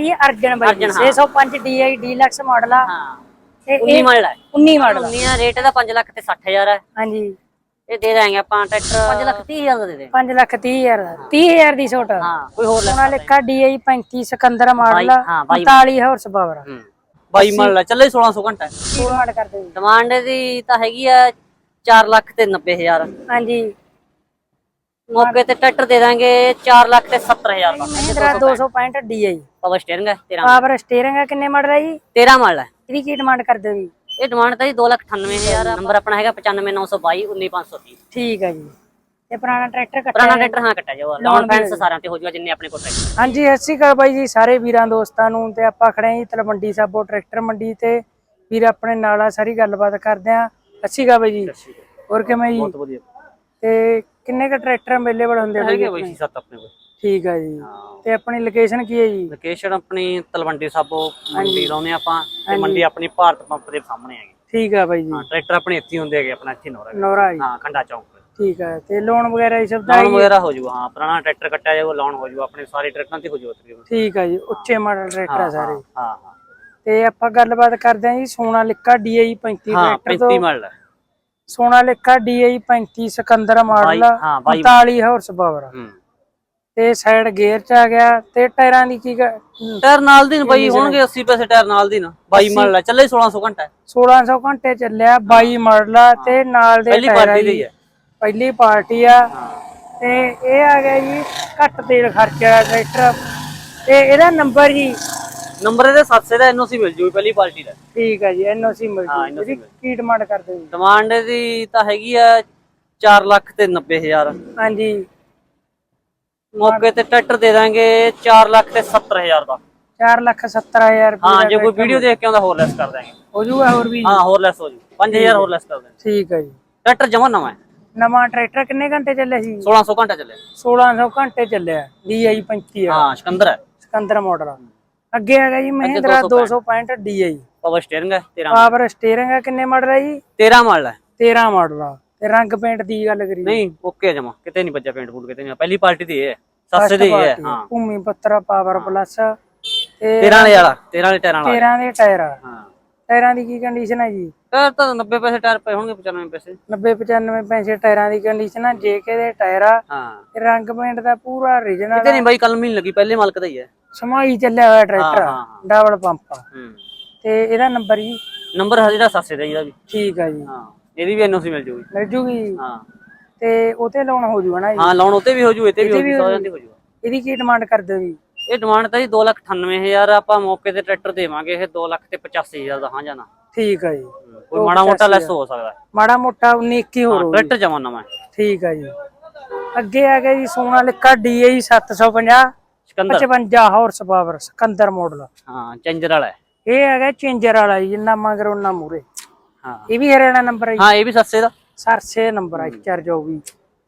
ਇਹ ਅਰਜਨ ਬਾਈ ਅਰਜਨ, ਹਾਂ। 605 DI deluxe model ਆ। ਹਾਂ। ਤੇ 19 ਇਹ ਮਾਡਲ ਹੈ 19 ਮਾਡਲ ਆ। 19 ਦਾ ਰੇਟ ਇਹਦਾ 5 ਲੱਖ ਤੇ 60000 ਹੈ ਹਾਂਜੀ। ਇਹ ਦੇ ਦਾਂਗੇ ਆਪਾਂ ਟਰੈਕਟਰ 5 ਲੱਖ 30000 ਦਾ ਦੇ ਦੇ। 5 ਲੱਖ 30 ਹਜ਼ਾਰ ਦਾ। 30 ਹਜ਼ਾਰ ਦੀ ਛੋਟ। ਹਾਂ ਕੋਈ ਹੋਰ ਲੈ ਲਿਖਾ DI 35 ਸਿਕੰਦਰ ਮਾਡਲ ਬਾਈ- ਹਾਂ, ਬਾਈ। 45 ਹਾਰਸ ਪਾਵਰ ਹੂੰ। 22 ਮਾਡਲ ਹੈ ਚੱਲੇ 1600 ਘੰਟਾ। ਕੀ ਮਾਡ ਕਰਦੇ ਜੀ? ਡਿਮਾਂਡ ਦੀ ਤਾਂ ਹੈਗੀ ਆ 4 ਲੱਖ ਤੇ 90000 ਹਾਂਜੀ। ਮੌਕੇ ਤੇ ਟਰੈਕਟਰ ਦੇ ਦਾਂਗੇ 4 ਲੱਖ ਤੇ 70000 ਦਾ ਮਹਿੰਦਰਾ 265 DI ਪਾਵਰ ਸਟੀਅਰਿੰਗ ਹੈ 13 ਪਾਵਰ ਸਟੀਅਰਿੰਗ ਆ ਕਿੰਨੇ ਮਾਡਲ ਹੈ ਜੀ? 13 ਮਾਡਲ ਹੈ। ਇਹਦੀ ਕੀ ਡਿਮਾਂਡ ਕਰਦੇ ਹੋ ਜੀ? ਇਹ ਡਿਮਾਂਡ ਤਾਂ ਜੀ 298000 ਨੰਬਰ ਆਪਣਾ ਹੈਗਾ 95922 19530 ਠੀਕ ਹੈ ਜੀ। ਇਹ ਪੁਰਾਣਾ ਟਰੈਕਟਰ ਕੱਟਿਆ ਪੁਰਾਣਾ ਟਰੈਕਟਰ ਹਾਂ ਕੱਟਿਆ ਜਾਊਗਾ। ਲੋਨ ਫੈਂਸ ਸਾਰਿਆਂ ਤੇ ਹੋ ਜਾਊਗਾ ਜਿੰਨੇ ਆਪਣੇ ਕੋਲ ਟਰੈਕਟਰ। ਹਾਂਜੀ ਸਤਿ ਸ਼੍ਰੀ ਅਕਾਲ ਬਾਈ ਜੀ ਸਾਰੇ ਵੀਰਾਂ ਦੋਸਤਾਂ ਨੂੰ ਤੇ ਆਪਾਂ ਖੜੇ ਆਂ ਜੀ ਤਲਵੰਡੀ ਸਾਬੋ ਟਰੈਕਟਰ ਮੰਡੀ ਤੇ। ਵੀਰ ਆਪਣੇ ਨਾਲ ਆ ਸਾਰੀ ਗੱਲਬਾਤ ਕਰਦੇ ਆਂ ਸਤਿ ਸ਼੍ਰੀ ਅਕਾਲ ਬਾਈ ਜੀ। ਹੋਰ ਕਿਵੇਂ ਜੀ? ਵਧੀਆ। ਤੇ ਕਿੰਨੇ ਕ ਟਰੈਕਟਰ ਅਵੇਲੇਬਲ ਹੁੰਦੇ ਬਾਈ ਹੈਗੇ ਬਈ 7 ਆਪਣੇ ਕੋਲ। ਠੀਕ ਆ ਜੀ। ਤੇ ਆਪਣੀ ਲੋਕੇਸ਼ਨ ਕੀ ਹੈ ਜੀ? ਲੋਕੇਸ਼ਨ ਆਪਣੀ ਤਲਵੰਡੀ ਸਾਬੋ ਮੰਡੀ ਲਾਉਨੇ ਆਪਾਂ ਤੇ ਮੰਡੀ ਆਪਣੀ ਭਾਰਤ ਪੰਪ ਦੇ ਸਾਹਮਣੇ ਹੈਗੀ। ਠੀਕ ਆ ਬਾਈ ਜੀ। ਹਾਂ ਟਰੈਕਟਰ ਆਪਣੇ ਇੱਥੇ ਹੀ ਹੁੰਦੇ ਹੈਗੇ ਆਪਣਾ ਇੱਥੇ ਨੋਰਾ ਨੋਰਾ ਹਾਂ ਖੰਡਾ ਚੌਂਕ ਠੀਕ ਆ ਤੇ ਲੋਨ ਵਗੈਰਾ ਇਹ ਸਭ ਦਾ ਲੋਨ ਵਗੈਰਾ ਹੋ ਜਾਊਗਾ ਹਾਂ ਪੁਰਾਣਾ ਟਰੈਕਟਰ ਕੱਟਿਆ ਜਾਊਗਾ ਲੋਨ ਹੋ ਜਾਊਗਾ ਆਪਣੇ ਸਾਰੇ ਟਰੈਕਟਰਾਂ ਤੇ ਹੋ ਜਾਊਗਾ ਤਕਰੀਬਨ। ਠੀਕ ਆ ਜੀ ਉੱਚੇ ਮਾਡਲ ਟਰੈਕਟਰ ਆ ਸਾਰੇ। ਹਾਂ ਹਾਂ। ਤੇ ਆਪਾਂ ਗੱਲਬਾਤ ਕਰਦੇ ਆਂ ਜੀ ਸੋਨਾ ਲਿਕਾ DI 35 ਹਾਂ ਟਰੈਕਟਰ 35 ਤੋਂ ਮਾਡਲ ਹੈ Sonalika DI 35 Sikandar model ਬਾਈ- ਹਾਂ, ਬਾਈ- 45 ਹਾਰਸ ਪਾਵਰ ਹੂੰ। ਤੇ ਸਾਈਡ ਗੇਅਰ ਚ ਆ ਗਿਆ ਤੇ ਟਾਇਰਾਂ ਦੀ ਕੀ ਗ- ਟਾਇਰ ਨਾਲ ਦੀ ਨੇ ਬਾਈ ਹੋਣਗੇ 80 ਪੈਸੇ ਟਾਇਰ ਨਾਲ ਦੀ ਨਾ। 22 ਮਾਡਲ ਚੱਲੇ 1600 ਘੰਟਾ। ਹੈ 1600 ਘੰਟੇ ਚੱਲਿਆ 22 ਮਾਡਲ ਆ ਤੇ ਨਾਲ ਦੇ ਪਹਿਲੀ ਟਾਇਰ ਆ ਪਾਰਟੀ ਜੀ। ਦੀ ਹੈ ਪਹਿਲੀ ਪਾਰਟੀ ਆ। ਤੇ ਇਹ ਆ ਗਿਆ ਜੀ ਘੱਟ ਤੇਲ ਖਰਚ ਵਾਲਾ ਟਰੈਕਟਰ ਤੇ ਇਹਦਾ ਨੰਬਰ ਜੀ ਨੰਬਰ ਇਹਦੇ 700 ਦਾ ਐਨਓਸੀ ਮਿਲ ਜੂਗੀ ਪਹਿਲੀ ਪਾਰਟੀ ਦਾ। ਠੀਕ ਆ ਜੀ ਐਨਓਸੀ ਮਿਲ ਹਾਂ, ਜੂ। NOC ਇਹਦੀ ਕੀ ਡਿਮਾਂਡ ਕਰਦੇ ਜੀ? ਡਿਮਾਂਡ ਇਹਦੀ ਤਾਂ ਹੈਗੀ ਆ 4 ਲੱਖ ਤੇ 90000 ਹਾਂਜੀ। ਮੌਕੇ ਤੇ ਟਰੈਕਟਰ ਦੇ ਦਾਂਗੇ 4 ਲੱਖ ਤੇ 70000 ਦਾ। 4 ਲੱਖ 70000 ਰੁਪਏ ਹਾਂ ਜੇ ਕੋਈ ਵੀਡੀਓ ਦੇਖ ਕੇ ਆਉਂਦਾ ਹੋਰ ਲੈਸ ਕਰ ਦਾਂਗੇ ਹੋ ਜੂਗਾ ਹੋਰ ਵੀ ਹਾਂ ਹੋਰ ਲੈਸ ਹੋ ਜੂ। 5000 ਹੋਰ ਲੈਸ ਕਰ ਦਾਂਗੇ ਠੀਕ ਆ ਜੀ। ਟਰੈਕਟਰ ਜਮਾ ਨਵਾਂ ਹੈ। ਨਵਾਂ ਟਰੈਕਟਰ ਕਿੰਨੇ ਘੰਟੇ ਚੱਲਿਆ ਸੀ 1600 ਘੰਟਾ ਚੱਲੇ 1600 ਘੰਟੇ ਚੱਲਿਆ। DI 35 ਆ ਹਾਂ ਸਿਕੰਦਰ ਹੈ। ਸਿਕੰਦਰ ਮਾਡਲ ਅੱਗੇ ਹੈਗਾ ਜੀ ਮਹਿੰਦਰਾ 265 DI ਪਾਵਰ ਸਟੀਅਰਿੰਗ ਹੈ 13 ਪਾਵਰ ਸਟੀਅਰਿੰਗ ਆ ਕਿੰਨੇ ਮਾਡਲ ਹੈ ਜੀ? 13 ਮਾਡਲ ਹੈ। 13 ਮਾਡਲ ਆ। ਤੇ ਰੰਗ ਪੇਂਟ ਦੀ ਗੱਲ ਕਰੀ ਨਹੀਂ ਓਕੇ ਜਮਾ। ਕਿਤੇ ਨਹੀਂ ਵੱਜਾ ਪੇਂਟ ਪੂਟ ਕਿਤੇ ਨਹੀਂ ਪਹਿਲੀ ਪਾਰਟੀ ਦੀ ਇਹ ਹੈ। ਸਸਤੇ ਦੀ ਹੈ ਹਾਂ ਭੂਮੀ ਪੁੱਤਰ ਪਾਵਰ ਪਲੱਸ ਤੇ 13 ਵਾਲੇ ਵਾਲਾ 13 ਵਾਲੇ ਟਾਇਰਾਂ ਵਾਲਾ। 13 ਦੇ ਟਾਇਰ ਹਾਂ। ਟਾਇਰਾਂ ਦੀ ਕੀ ਕੰਡੀਸ਼ਨ ਹੈ ਜੀ? ਟਾਇਰ ਤਾਂ 90 ਪੈਸੇ ਟਾਇਰ ਪਏ ਹੋਣਗੇ 95 ਪੈਸੇ। 90 95 ਪੈਸੇ ਟਾਇਰਾਂ ਦੀ ਕੰਡੀਸ਼ਨ ਆ। ਜੇਕੇ ਦੇ ਟਾਇਰ ਆ ਹਾਂ। ਰੰਗ ਪੇਂਟ ਦਾ ਪੂਰਾ origignal ਕਿਤੇ ਨਹੀਂ ਬਾਈ ਕਲਮ ਹੀ ਨੀ ਲੱਗੀ ਪਹਿਲੇ ਮਾਲਕ ਦਾ ਹੀ ਹੈ ਸਮਾਈ ਚੱਲਿਆ ਹੋਇਆ ਟਰੈਕਟਰ। ਡਬਲ ਪੰਪ ਤੇ ਇਹਦਾ ਨੰਬਰ ਜੀ? ਨੰਬਰ ਜਿਹੜਾ ਸਸਤੇ ਦਾ ਇਹਦਾ ਵੀ ਠੀਕ ਆ ਜੀ। ਹਾਂ ਇਹਦੀ ਵੀ ਐਨਓਸੀ ਮਿਲ ਜੂਗੀ। ਮਿਲ ਜੂਗੀ ਹਾਂ। ਤੇ ਉਤੇ ਲਾਉਣ ਹੋ ਜੂਗਾ ਨਾ ਜੀ? ਹਾਂ ਲੋਨ ਉਤੇ ਵੀ ਹੋ ਜੂ ਇੱਥੇ ਵੀ ਹੋ ਜੂ ਸਾਰਿਆਂ ਤੇ ਹੋ ਜੂ। ਇਹਦੀ ਕੀ ਡਿਮਾਂਡ ਕਰਦੇ ਹੋ ਜੀ? ਇਹ ਡਿਮਾਂਡ ਤਾਂ ਜੀ 298000 ਆਪਾਂ ਮੌਕੇ ਤੇ ਟਰੈਕਟਰ ਦੇਵਾਂਗੇ ਇਹ 2 ਲੱਖ ਤੇ 85000 ਦਾ ਹਾਂ ਜਾਣਾ ਠੀਕ ਆ ਜੀ। ਕੋਈ ਮਾੜਾ ਮੋਟਾ ਲੈਸ ਹੋ ਸਕਦਾ। ਮਾੜਾ ਮੋਟਾ 19 21 ਹੋਰ ਹੋਊ। ਟਰੈਕਟਰ ਜਮਾ ਨਵਾਂ। ਠੀਕ ਆ ਜੀ। ਅੱਗੇ ਆ ਗਿਆ ਜੀ Sonalika DI 750 Sikandar. 55 horse power Sikandar model ਹਾਂ ਚੇਂਜਰ ਵਾਲਾ ਇਹ ਹੈਗਾ ਚੇਂਜਰ ਵਾਲਾ ਜੀ ਜਿੰਨਾ ਮਗਰ ਉਹਨਾਂ ਮੂਰੇ ਹਾਂ। ਇਹ ਵੀ ਹਰਿਆਣਾ ਨੰਬਰ ਹੈ ਹਾਂ ਇਹ ਵੀ ਸਸਤੇ ਦਾ। ਸਰਸੇ ਨੰਬਰ ਹੈ ਚਾਰ ਜੋ ਵੀ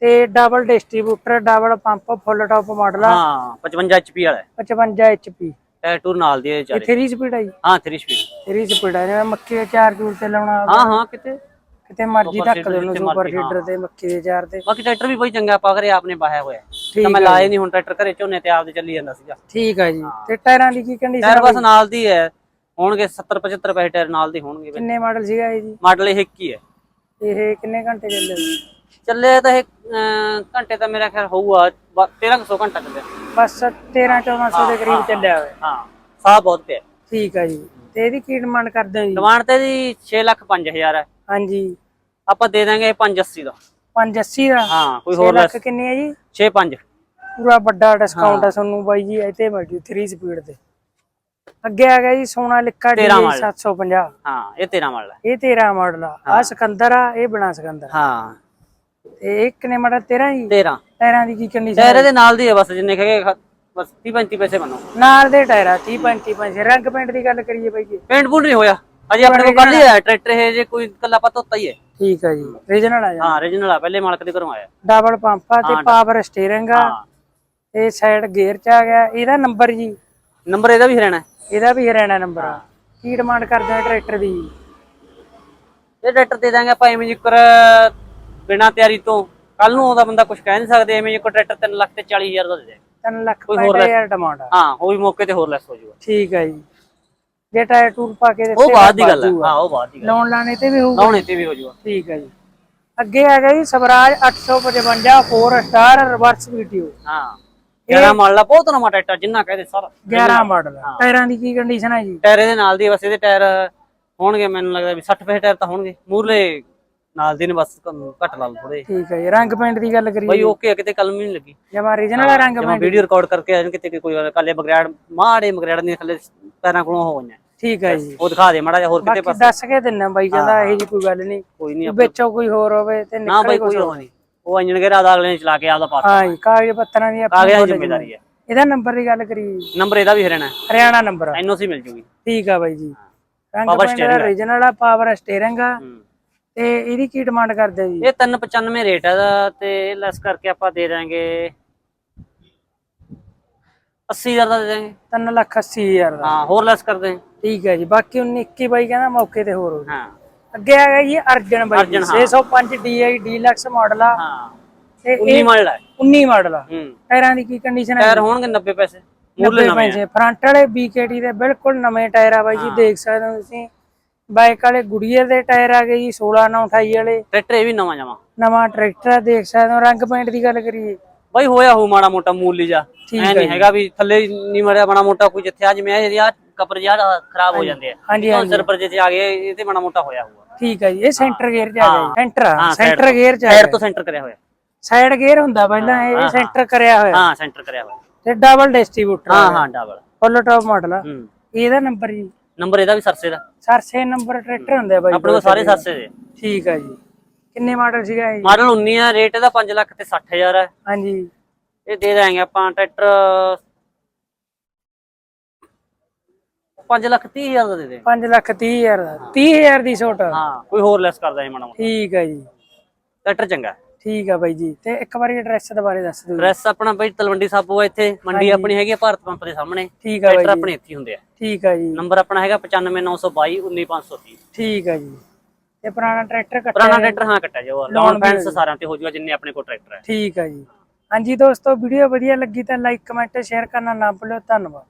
ਤੇ double distributor double pump full top model ਆ। ਹਾਂ 55 HP ਵਾਲਾ ਹੈ। 55 HP ਟਾਇਰ ਟੂਰ ਨਾਲ ਦੀ ਇਹ ਚਾਰੇ। 3 ਸਪੀਡ ਹੈ ਜੀ। ਹਾਂ 3 ਸਪੀਡ 3 ਸਪੀਡ ਹੈ ਜਿਵੇਂ ਮੱਕੀ ਦੇ ਚਾਰ ਚੂਰ ਤੇ ਲਾਉਣਾ ਹਾਂ ਹਾਂ ਕਿਤੇ। ਕਿਤੇ ਮਰਜ਼ੀ Super ਧੱਕ ਦੇ ਉਹਨੂੰ ਜਿੱਥੇ ਸੁਪਰ ਮਰਜ਼ੀ, ਹਾਂ। ਤੇ ਮੱਕੀ ਦੇ ਚਾਰ ਤੇ। ਬਾਕੀ ਟਰੈਕਟਰ ਵੀ ਬਈ ਚੰਗਾ ਪਾ ਕਰੇ ਆਪਨੇ ਬਾਹਿਆ ਹੋਇਆ ਹੈ। ਠੀਕ ਤਾਂ ਮੈਂ ਲਾਏ ਨਹੀਂ ਹੁਣ ਟਰੈਕਟਰ ਘਰੇ ਝੋਨੇ ਤੇ ਆਪਦੇ ਚੱਲੀ ਜਾਂਦਾ ਸੀਗਾ। ਠੀਕ ਹੈ ਜੀ। ਤੇ ਟਾਇਰਾਂ ਦੀ ਕੀ ਕੰਡੀਸ਼ਨ ਟਾਇਰ ਬਸ ਨਾਲ ਦੀ ਹੈ। ਹੋਣਗੇ 70 75 ਪੈਸੇ ਟਾਇਰ ਨਾਲ ਦੇ ਹੋਣਗੇ। ਕਿੰਨੇ ਮਾਡਲ ਸੀਗਾ ਇਹ ਜੀ? ਮਾਡਲ ਇਹ ਇੱਕ ਹੀ ਹੈ। ਇਹ ਕਿੰਨੇ ਘੰਟੇ ਚੱਲੇ ਜੀ? ਚੱਲੇ ਤਾਂ ਇਹ ਅਮ, ਘੰਟੇ ਤਾਂ ਮੇਰਾ ਖਿਆਲ ਹੋਊਗਾ 1300 ਘੰਟਾ ਚੱਲਿਆ। ਬਸ 13 1400 ਦੇ ਕਰੀਬ ਚੱਲਿਆ ਹੋਇਆ। ਹਾਂ ਸਾਹ ਬਹੁਤ ਪਿਆ। ਠੀਕ ਹੈ ਜੀ। ਤੇ ਇਹਦੀ ਕੀ ਡਿਮਾਂਡ ਕਰਦੇ ਹੋ ਜੀ? ਡਿਮਾਂਡ ਤੇ ਜੀ 6 ਲੱਖ 5000 ਹੈ। ਹਾਂਜੀ। ਆਪਾਂ ਦੇ ਦਾਂਗੇ 580 ਦਾ। 580 ਦਾ? ਹਾਂ ਕੋਈ 6 ਹੋਰ ਲੱਖ ਕਿੰਨੀ ਹੈ ਜੀ? 6 5 ਪੂਰਾ ਵੱਡਾ ਡਿਸਕਾਊਂਟ ਹੈ ਤੁਹਾਨੂੰ ਬਾਈ ਜੀ ਇੱਥੇ ਮਿਲ ਜੂ 3 ਸਪੀਡ ਤੇ। ਅੱਗੇ ਆ ਗਿਆ ਜੀ ਸੋਨਾ ਲਿਕਾ ਡੀ 13 ਮਾਡਲ। 750 ਹਾਂ ਇਹ 13 ਮਾਡਲ ਹੈ। ਇਹ 13 ਮਾਡਲ ਆ। ਆ ਸਿਕੰਦਰ ਆ ਇਹ ਬਣਾ ਸਿਕੰਦਰ ਹਾਂ। ਤੇ ਇਹ ਕਿੰਨੇ ਮਾਡਲ 13 ਜੀ 13 ਟਾਇਰਾਂ ਦੀ ਕੀ ਕੰਡੀਸ਼ਨ ਟਾਇਰ ਇਹਦੇ ਨਾਲ ਦੀ ਹੈ ਬਸ ਜਿੰਨੇ ਕਹੇ ਬਸ 30 35 ਪੈਸੇ ਬਣੋ। ਨਾਲ ਦੇ ਟਾਇਰ ਆ 30 35 ਪੈਸੇ। ਰੰਗ ਪੇਂਟ ਦੀ ਗੱਲ ਕਰੀਏ ਬਾਈ ਜੀ। ਪੇਂਟ ਪੂੰਟ ਨਹੀਂ ਹੋਇਆ। ਅਜੇ ਆਪਣੇ ਕੋਲ ਕੱਲ ਹੀ ਆਇਆ ਟਰੈਕਟਰ ਇਹ ਜੇ ਕੋਈ ਕੱਲਾ ਪਤਾ ਹੁੰਦਾ ਹੀ ਹੈ। ਠੀਕ ਹੈ ਜੀ। ਰੀਜਨਲ ਆ ਜਾ। ਹਾਂ origignal ਆ ਪਹਿਲੇ ਮਾਲਕ ਦੇ ਘਰੋਂ ਆਇਆ। ਡਬਲ ਪੰਪ ਆ ਤੇ ਪਾਵਰ ਸਟੀਅਰਿੰਗ ਆ। ਹਾਂ। ਇਹ ਸਾਈਡ ਗੇਅਰ ਚ ਆ ਗਿਆ। ਇਹਦਾ ਨੰਬਰ ਜੀ। ਨੰਬਰ ਇਹਦਾ ਵੀ ਹਰਿਆਣਾ ਹੈ। ਇਹਦਾ ਵੀ ਹਰਿਆਣਾ ਨੰਬਰ ਆ ਕੀ ਡਿਮਾਂਡ ਕਰਦੇ ਆ ਟਰੈਕਟਰ ਦੀ? ਇਹ ਟਰੈਕਟਰ ਦੇ ਦਾਂਗੇ ਆਪਾਂ ਐਵੇਂ ਜਿਕਰ ਬਿਨਾ ਤਿਆਰੀ ਤੋਂ ਕੱਲ ਨੂੰ ਆਉਂਦਾ ਬੰਦਾ ਕੁਝ ਕਹਿ ਨਹੀਂ ਸਕਦੇ ਐਵੇਂ ਜਿਕਰ ਟਰੈਕਟਰ 3 ਲੱਖ ਤੇ 40000 ਦਾ ਦੇ ਦੇ। 3 ਲੱਖ ਕੋਈ ਹੋਰ 65000 ਡਿਮਾਂਡ ਆ। ਹਾਂ ਉਹ ਵੀ ਮੌਕੇ ਤੇ ਹੋਰ ਲੈਸ ਹੋ ਜਾਊਗਾ। ਠੀਕ ਹੈ ਜੀ। ਜੇ ਟਾਇਰ ਟੂਰ ਪਾ ਕੇ ਉਹ ਦਿੱਤੇ ਬਾਅਦ ਦੀ ਗੱਲ ਹੈ ਆ। ਹਾਂ ਉਹ ਬਾਅਦ ਦੀ ਗੱਲ ਲੋਨ ਲਾਣੇ ਤੇ ਵੀ ਹੋਊਗਾ। ਲਾਉਣੇ ਤੇ ਵੀ ਹੋ ਜਾਊਗਾ। ਠੀਕ ਹੈ ਜੀ। ਅੱਗੇ ਆ ਗਿਆ ਜੀ ਸਵਰਾਜ 855 4 ਸਟਾਰ ਰਿਵਰਸ ਵੀਡੀਓ ਹਾਂ। 11 ਮਾਡਲ ਆ ਬਹੁਤ ਨਵਾਂ ਟਰੈਕਟਰ ਜਿੰਨਾ ਕਹਦੇ ਸਾਰਾ। 11 ਮਾਡਲ ਟਾਇਰਾਂ ਦੀ ਕੀ ਕੰਡੀਸ਼ਨ ਹੈ ਜੀ? ਟਾਇਰ ਇਹਦੇ ਨਾਲ ਦੀ ਆ, ਬਸ ਇਹਦੇ ਟਾਇਰ ਹੋਣਗੇ ਮੈਨੂੰ ਲੱਗਦਾ ਵੀ 60 ਪੈਸੇ ਟਾਇਰ ਤਾਂ ਹੋਣਗੇ। ਮੂਰਲੇ ਨਾਲ ਦੀ ਨੇ ਬਸ ਘੱਟ ਲਾ ਲਓ ਥੋੜੇ ਠੀਕ ਹੈ ਜੀ ਰੰਗ ਪੈਂਟ ਦੀ ਗੱਲ ਕਰੀਏ ਬਈ ਓਕੇ ਕਿਤੇ ਕਲਮ ਨਹੀਂ ਲੱਗੀ। ਜਮਾ ਰੀਜਨਲ ਰੰਗ ਪੈਂਟ ਵੀਡੀਓ ਰਿਕਾਰਡ ਕਰਕੇ ਨੇ ਕਿਤੇ ਕੋਈ ਕਾਲੇ ਬਗੜਾੜ ਮਾੜੇ ਮਗੜਾੜ ਨਹੀਂ ਥੱਲੇ ਪੈਰਾਂ ਕੋਲੋਂ ਹੋ ਗਈਆਂ ਠੀਕ ਹੈ ਜੀ। ਉਹ ਦਿਖਾ ਦੇ ਮਾੜਾ ਜਿਹਾ ਹੋਰ ਕਿਤੇ ਪਾਸੇ। ਦੱਸ ਕੇ ਦਿੰਨਾ ਬਾਈ ਕਹਿੰਦਾ ਇਹ ਜੀ ਕੋਈ ਗੱਲ ਨਹੀਂ ਕੋਈ ਨਹੀਂ ਵਿੱਚੋਂ ਕੋਈ ਹੋਰ ਹੋਵੇ ਤੇ ਨਾ ਨਿਕਲੇ ਬਾਈ ਕੁਛ ਕੋਈ ਉਹ ਨਹੀਂ ਉਹ ਇੰਜਣ ਗੇਰਾ ਦਾ ਅਗਲੇ ਨੇ ਚਲਾ ਕੇ ਆਪਦਾ ਪਾਸ ਹਾਂ ਜੀ ਕਾਗਜ਼ ਪੱਤਰਾਂ ਦੀ ਆਪਣੀ ਜ਼ਿੰਮੇਵਾਰੀ ਹੈ। ਇਹਦਾ ਨੰਬਰ ਦੀ ਗੱਲ ਕਰੀਏ ਜੀ, ਨੰਬਰ ਇਹਦਾ ਵੀ ਹਰਿਆਣਾ ਹਰਿਆਣਾ ਨੰਬਰ। ਐਨਓਸੀ ਮਿਲ ਜੂਗੀ। ਠੀਕ ਆ ਬਾਈ ਜੀ। ਰੰਗ steering ਆ। ਰੀਜਨਲ ਆ ਪਾਵਰ ਸਟੀਅਰਿੰਗ ਆ। ਤੇ ਇਹਦੀ ਕੀ ਡਿਮਾਂਡ ਕਰਦੇ ਜੀ? ਇਹ 395 ਰੇਟ ਹੈ ਦਾ ਤੇ ਲੈਸ ਕਰਕੇ ਆਪਾਂ ਦੇ ਦਾਂਗੇ 80000 ਦਾ ਦੇ ਦਾਂਗੇ 3 ਲੱਖ 80 ਹਜ਼ਾਰ ਦਾ। ਹਾਂ ਹੋਰ ਲੈਸ ਕਰਦੇ ਠੀਕ ਹੈ ਜੀ ਬਾਕੀ 19 21 ਬਾਈ ਕਹਿੰਦਾ ਮੌਕੇ ਤੇ ਹੋਰ ਹੋ ਹਾਂ। ਅੱਗੇ ਆ ਗਿਆ ਜੀ ਅਰਜਨ ਬਾਈ ਜੀ, ਅਰਜਨ, ਹਾਂ। 605 DI ਡੀਲਕਸ ਮਾਡਲ ਆ। ਹਾਂ। ਤੇ 19 ਇਹ ਮਾਡਲ ਹੈ 19 ਮਾਡਲ ਆ। ਟਾਇਰਾਂ ਦੀ ਕੀ ਕੰਡੀਸ਼ਨ ਹੈ ਟਾਇਰ ਹੋਣਗੇ 90 ਪੈਸੇ। ਮੂਰਲੇ 90 ਨਵੇਂ ਆ। ਪੈਸੇ। ਫਰੰਟ ਵਾਲੇ BKT ਦੇ ਬਿਲਕੁਲ ਨਵੇਂ ਟਾਇਰ ਆ ਬਾਈ ਜੀ ਦੇਖ ਸਕਦੇ ਹੋ ਤੁਸੀਂ। ਬਾਈਕ ਵਾਲੇ ਗੁੜੀਏ ਦੇ ਟਾਇਰ ਆ ਗਏ ਜੀ 16 9 28 ਵਾਲੇ। ਟਰੈਕਟਰ ਇਹ ਵੀ ਨਵਾਂ ਜਮਾ। ਨਵਾਂ ਟਰੈਕਟਰ ਆ ਦੇਖ ਸਕਦੇ ਹੋ ਰੰਗ ਪੇਂਟ ਦੀ ਗੱਲ ਕਰੀਏ। ਬਾਈ ਹੋਇਆ ਹੋ ਮਾੜਾ ਮੋਟਾ ਮੂਲੀ ਜਾ ਠੀਕ ਐ ਨਹੀਂ ਹੈਗਾ ਵੀ ਥੱਲੇ ਨਹੀਂ ਮਰਿਆ ਮਾੜਾ ਮੋਟਾ ਕੋਈ ਜਿੱਥੇ ਅੱਜ ਮੈਂ ਇਹ ਕਪਰ ਜਿਹਾ ਖਰਾਬ ਹੋ ਜਾਂਦੇ ਆ। ਹਾਂਜੀ ਹਾਂਜੀ। ਸਿਰ ਪਰ ਜੇ ਆ ਗਏ ਇਹ ਤੇ ਮਾੜਾ ਮੋਟਾ ਹੋਇਆ ਹੋਊਗਾ। ਠੀਕ ਹੈ ਜੀ ਇਹ ਸੈਂਟਰ ਗੇਅਰ ਚ ਆ ਗਿਆ ਜੀ ਸੈਂਟਰ ਆ ਹਾਂ, ਸੈਂਟਰ। side ਗੇਅਰ ਚ ਆ ਗਿਆ ਤੋਂ ਸੈਂਟਰ ਕਰਿਆ ਹੋਇਆ। ਸਾਈਡ ਗੇਅਰ ਹੁੰਦਾ ਪਹਿਲਾਂ ਇਹ ਸੈਂਟਰ ਕਰਿਆ ਹੋਇਆ। ਹਾਂ ਸੈਂਟਰ ਕਰਿਆ ਹੋਇਆ। ਤੇ ਡਬਲ ਡਿਸਟ੍ਰੀਬਿਊਟਰ ਹਾਂ ਹਾਂ ਡਬਲ ਫੁੱਲ ਟਾਪ ਮਾਡਲ ਆ। ਹੂੰ। ਇਹਦਾ ਨੰਬਰ ਜੀ ਨੰਬਰ ਇਹਦਾ ਵੀ ਸਰਸੇ ਦਾ? ਸਰਸੇ ਨੰਬਰ ਟਰੈਕਟਰ ਹੁੰਦੇ ਆ ਬਾਈ ਆਪਣੇ ਕੋਲ ਸਾਰੇ ਸਰਸੇ ਦੇ। ਠੀਕ ਆ ਜੀ। ਕਿੰਨੇ ਮਾਡਲ ਸੀਗਾ ਇਹ? ਮਾਡਲ 19 ਆ ਰੇਟ ਇਹਦਾ 5 ਲੱਖ ਤੇ 60000 ਹੈ ਹਾਂਜੀ। ਇਹ ਦੇ ਦਾਂਗੇ ਆਪਾਂ ਟਰੈਕਟਰ 5 ਲੱਖ 30 ਹਜ਼ਾਰ ਦਾ ਦੇ ਦੇ। 5 ਲੱਖ 30 ਹਜ਼ਾਰ ਦਾ। 30 ਹਜ਼ਾਰ ਦੀ ਛੋਟ। ਹਾਂ ਕੋਈ ਹੋਰ ਲੈਸ ਕਰਦਾ ਮਾੜਾ ਮੋਟਾ। ਠੀਕ ਆ ਜੀ। ਟਰੈਕਟਰ ਚੰਗਾ। ਹੈ। ਠੀਕ ਆ ਬਾਈ ਜੀ। ਤੇ ਇੱਕ ਵਾਰੀ ਐਡਰੈਸ ਦੁਬਾਰੇ ਦੱਸ ਦਿਓ ਜੀ। ਐਡਰੈਸ ਆਪਣਾ ਬਈ ਤਲਵੰਡੀ ਸਾਬੋ ਆ ਇੱਥੇ। ਮੰਡੀ ਆਪਣੀ ਹੈਗੀ ਆ ਭਾਰਤ ਪੰਪ ਦੇ ਸਾਹਮਣੇ। ਠੀਕ ਆ ਬਾਈ ਜੀ। ਆਪਣੇ ਇੱਥੇ ਹੁੰਦੇ ਆ। ਠੀਕ ਆ ਜੀ। ਨੰਬਰ ਆਪਣਾ ਹੈਗਾ 95922 19530 ਠੀਕ ਆ ਜੀ। ਤੇ ਪੁਰਾਣਾ ਟਰੈਕਟਰ ਕੱਟਿਆ ਪੁਰਾਣਾ ਟਰੈਕਟਰ ਹਾਂ ਕੱਟਿਆ ਜਾਓ ਲੋਨ ਫੈਂਸ ਸਾਰਿਆਂ ਤੇ ਹੋ ਜਾਊਗਾ ਜਿੰਨੇ ਆਪਣੇ ਕੋਲ ਟਰੈਕਟਰ ਹੈ। ਠੀਕ ਆ ਜੀ। ਹਾਂਜੀ ਦੋਸਤੋ ਵੀਡੀਓ ਵਧੀਆ ਲੱਗੀ ਤਾਂ ਲਾਈਕ ਕਮੈਂਟ ਸ਼ੇਅਰ ਕਰਨਾ ਨਾ ਭੁੱਲਿਓ। ਧੰਨਵਾਦ।